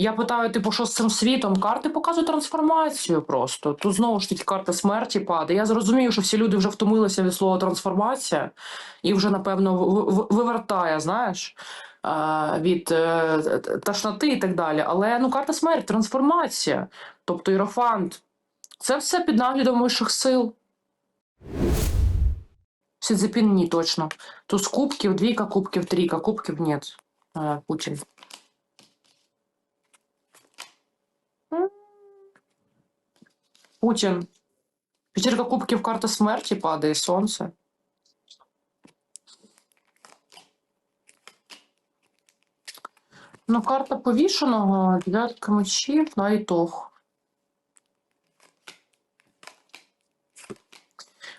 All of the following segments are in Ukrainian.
Я питаю, типу, що з цим світом? Карти показують трансформацію просто. Тут знову ж таки карта смерті падає. Я зрозумію, що всі люди вже втомилися від слова трансформація і вже, напевно, вивертає, знаєш, від е, тошноти і так далі. Але ну, карта смерті, трансформація, тобто іерофант. Це все під наглядом вищих сил. Сідзепін ні, точно. Туз кубків, двійка кубків, трійка кубків, ні. Е, Путін. Путін. П'ятірка кубків карта смерті падає, сонце. Ну, карта повішеного, дев'ятка мечів, на ітог.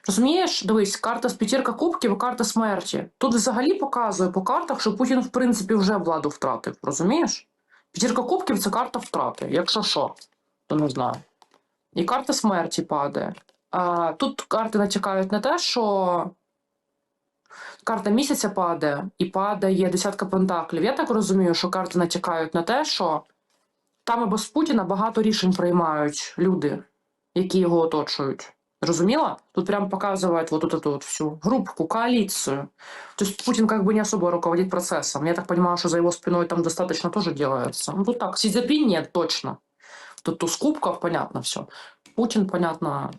Розумієш, дивись, карта з п'ятірка кубків і карта смерті. Тут взагалі показує по картах, що Путін, в принципі, вже владу втратив. Розумієш? П'ятірка кубків це карта втрати. Якщо що, то не знаю. І карта смерті падає. А, тут карти натякають на те, що карта місяця падає, і падає десятка пентаклів. Я так розумію, що карти натякають на те, що там і без Путіна багато рішень приймають люди, які його оточують. Розумела? Тут прям показывает вот эту вот всю группку, коалицию. То есть Путин как бы не особо руководит процессом. Я так понимаю, что за его спиной там достаточно тоже делается. Ну, тут так, Сизепин нет, точно. Тут туз кубков, понятно все. Путін, понятно.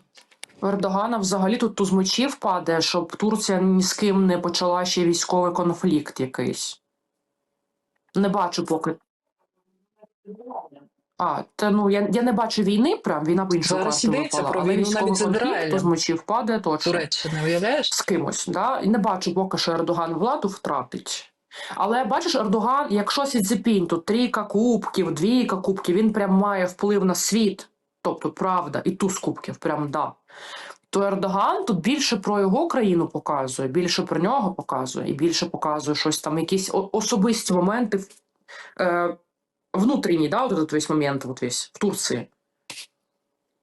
Ердогана взагалі тут туз мечів падає, щоб Турція ні з ким не почала ще військовий конфлікт якийсь. Не бачу поки. А, та ну я, я не бачу війни, прям війна б іншого Зараз йдеться випала, про але війну військовий навіть з конфлікт, Ізраїлем. з мечів падає точно Туреччини, уявляєш? з кимось. Да? І не бачу поки що Ердоган владу втратить. Але бачиш, Ердоган, якщо Сідзепінь, тут трійка кубків, двійка кубків, він прям має вплив на світ, тобто правда, і туз кубків, прям да. То Ердоган тут більше про його країну показує, більше про нього показує, і більше показує щось там, якісь особисті моменти е, внутрішні, да, от весь момент, от весь, в Турції.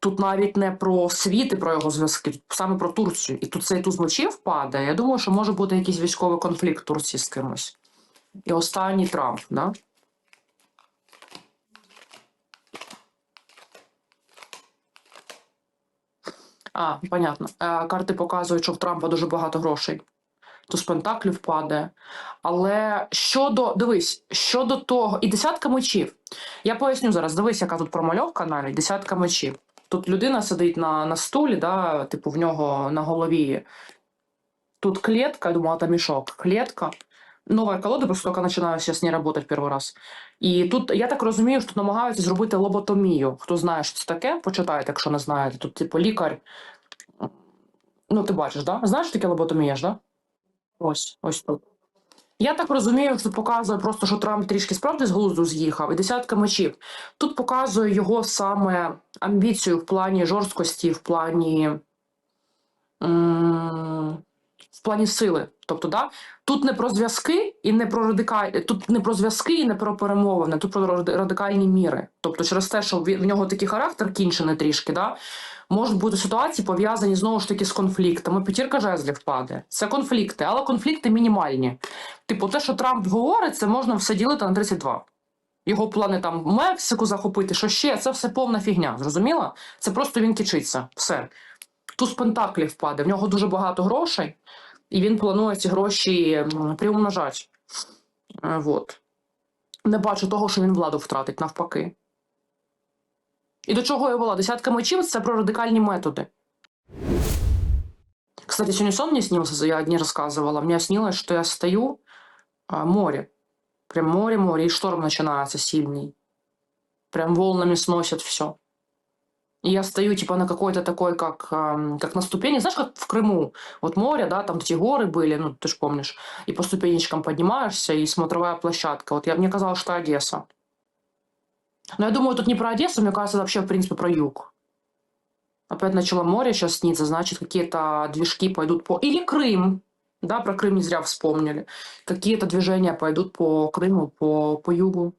Тут навіть не про світ і про його зв'язки, саме про Турцію. І тут цей туз мечів падає. Я думаю, що може бути якийсь військовий конфлікт в Турції з кимось. І останній Трамп, да? А, понятно. Е, карти показують, що в Трампа дуже багато грошей. Туз Пентаклів падає. Але щодо, дивись, щодо того, і десятка мечів. Я поясню зараз, дивись, яка тут промальовка навіть, десятка мечів. Тут людина сидить на, на стулі, да, типу в нього на голові. Тут клетка, я думала, там мішок. Клетка. Нова колода, просто тільки починаю зараз не працювати перший раз. І тут, я так розумію, що намагаються зробити лоботомію. Хто знає, що це таке, почитайте, якщо не знаєте. Тут, типу, лікар. Ну, ти бачиш, да? Знаєш, що таке лоботомія ж, да? Ось, ось тут. Я так розумію, що показує просто, що Трамп трішки справді з глузду з'їхав, і десятка мечів. Тут показує його саме амбіцію в плані жорсткості, в плані. м, В плані сили. Тобто, да, тут не про зв'язки і не про радикаль... тут не про зв'язки і не про перемовини, тут про радикальні міри. Тобто, через те, що в нього такий характер кінчений трішки, да, можуть бути ситуації пов'язані знову ж таки з конфліктами. П'ятірка жезлів падає. Це конфлікти, але конфлікти мінімальні. Типу, те, що Трамп говорить, це можна все ділити на 32. Його плани там Мексику захопити, що ще, це все повна фігня. Зрозуміла? Це просто він кичиться. Все. Туз Пентаклів впаде, в нього дуже багато грошей, і він планує ці гроші приумножати. Е, Вот. Не бачу того, що він владу втратить, навпаки. І до чого я вела? Десятка мечів це про радикальні методи. Кстати, сегодня сон мне снился, я не рассказывала. Мне снилось, что я стою, а, море. Прям море-море, и шторм начинается сильный. Прям волнами сносят все. Я стою типа на какой-то такой, как, ам, как на ступени, знаешь, как в Крыму. Вот море, да, там эти горы были, ну, ты же помнишь. И по ступенечкам поднимаешься, и смотровая площадка. Вот я, мне казалось, что Одесса. Но я думаю, тут не про Одессу, мне кажется, вообще, в принципе, про юг. Опять начало море сейчас сниться, значит, какие-то движки пойдут по... Или Крым. Да, про Крым не зря вспомнили. Какие-то движения пойдут по Крыму, по, по югу.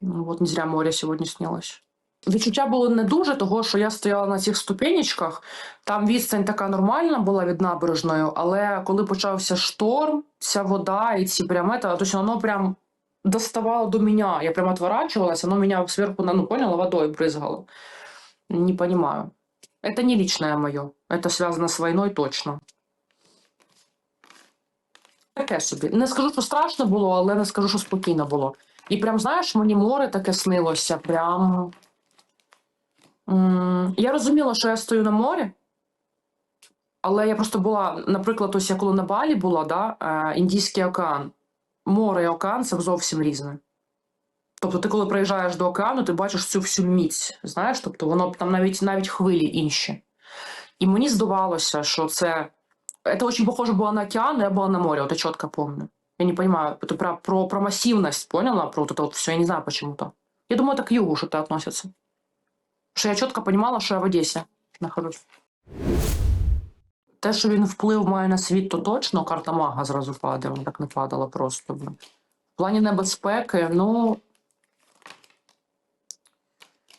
Ну, Вот не зря море сьогодні снилось. Відчуття було не дуже, того що я стояла на цих ступенечках. Там відстань така нормальна була від набережної, але коли почався шторм, ця вода і ці прям ета, тобто воно прям доставало до меня. Я прям отворачивалась, оно меня сверху, на- ну, поняла, водой брызгало. Не понимаю. Это не личное мое. Это связано с войной точно. Таке собі. Не скажу, що страшно було, але не скажу, що спокійно було. І прям, знаєш, мені море таке снилося. Прям. М, Я розуміла, що я стою на морі, але я просто була, наприклад, ось я коли на Балі була, да, е, Індійський океан. Море і океан це зовсім різне. Тобто, ти, коли приїжджаєш до океану, ти бачиш цю всю міць, знаєш, тобто воно там навіть навіть хвилі інші. І мені здавалося, що це. Это очень похоже было на океан, я была на море, вот я четко помню. Я не понимаю, это про, про, про массивность, поняла? Про вот это вот все, я не знаю почему-то. Я думаю, это к югу что-то относится. Що я чітко понимала, що я в Одесі нахожусь. Те, що він вплив має на світ, то точно карта мага зразу падає, вона так не падала просто. В плані небезпеки, ну.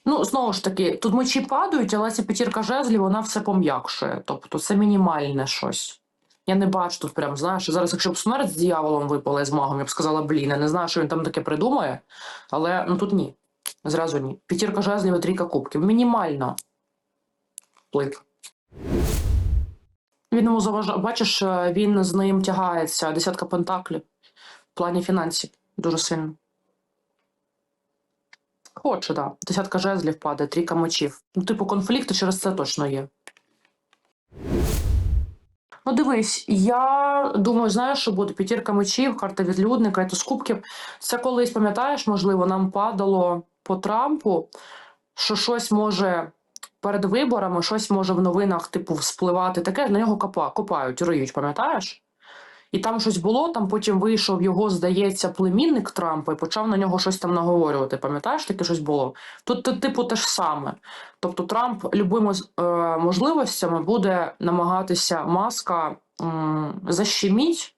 Ну, знову ж таки, тут мечі падають, але ця п'ятірка жезлів, вона все пом'якшує. Тобто це мінімальне щось. Я не бачу тут прям, знаєш, зараз, якщо б смерть з дияволом випала з магом, я б сказала, блін, я не знаю, що він там таке придумає, але ну тут ні. Зразу ні. П'ятірка жезлів трійка кубків. Мінімально вплив. Він йому заважає, бачиш, е, він з ним тягається, десятка пентаклів в плані фінансів дуже сильно. Хоче. Да. Десятка жезлів падає, трійка мечів. Ну, типу, конфлікти через це точно є. Ну, дивись, я думаю, знаєш, що буде п'ятірка мечів, карта відлюдника, і з кубків. Це колись, пам'ятаєш, можливо, нам падало по Трампу, що щось може перед виборами, щось може в новинах, типу, вспливати. Таке на нього копа, копають, риють, пам'ятаєш? І там щось було, там потім вийшов його, здається, племінник Трампа і почав на нього щось там наговорювати. Пам'ятаєш, таке щось було? Тут, ти- типу, те ж саме. Тобто Трамп любими е, можливостями буде намагатися маска м, защеміть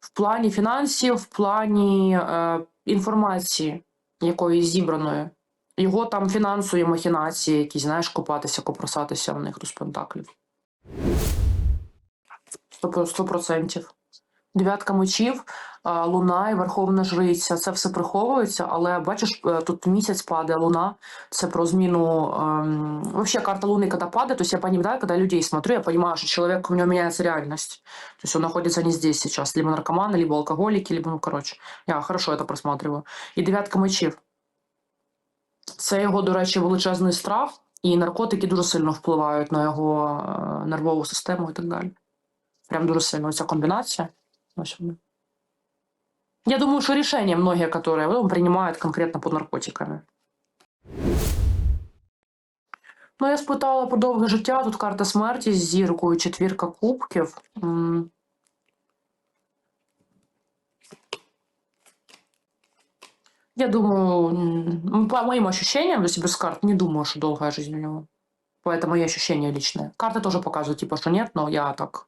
в плані фінансів, в плані е, інформації, якої зібраної. Його там фінансові махінації, якісь, знаєш, купатися, копросатися в них до спектаклів. Сто сто процентів. Дев'ятка мечів, а, луна і верховна жриця. Це все приховується, але бачиш, е, тут місяць падає луна. Це про зміну. Эм, вообще карта Луны, когда падает, то есть я понимаю, когда людей смотрю, я понимаю, что человек, у него меняется реальность. То есть он находится не здесь сейчас. Либо наркоманы, либо алкоголики, либо, ну, короче. Я хорошо это просматриваю. І дев'ятка мечів. Це його, до речі, величезний страх, і наркотики дуже сильно впливають на його е, нервову систему і так далі. Прям дуже сильно ця комбінація. Ось воно. Я думаю, что решения многие, которые он принимает конкретно под наркотиками. Ну, я спитала про довге життя. Тут карта смерті з зіркою, четвірка кубків. М. Я думаю, м, ну, по моим ощущениям, если без карт, не думаю, что долгая жизнь у него. Поэтому и ощущения личные. Карты тоже показывают, типа, что нет, но я так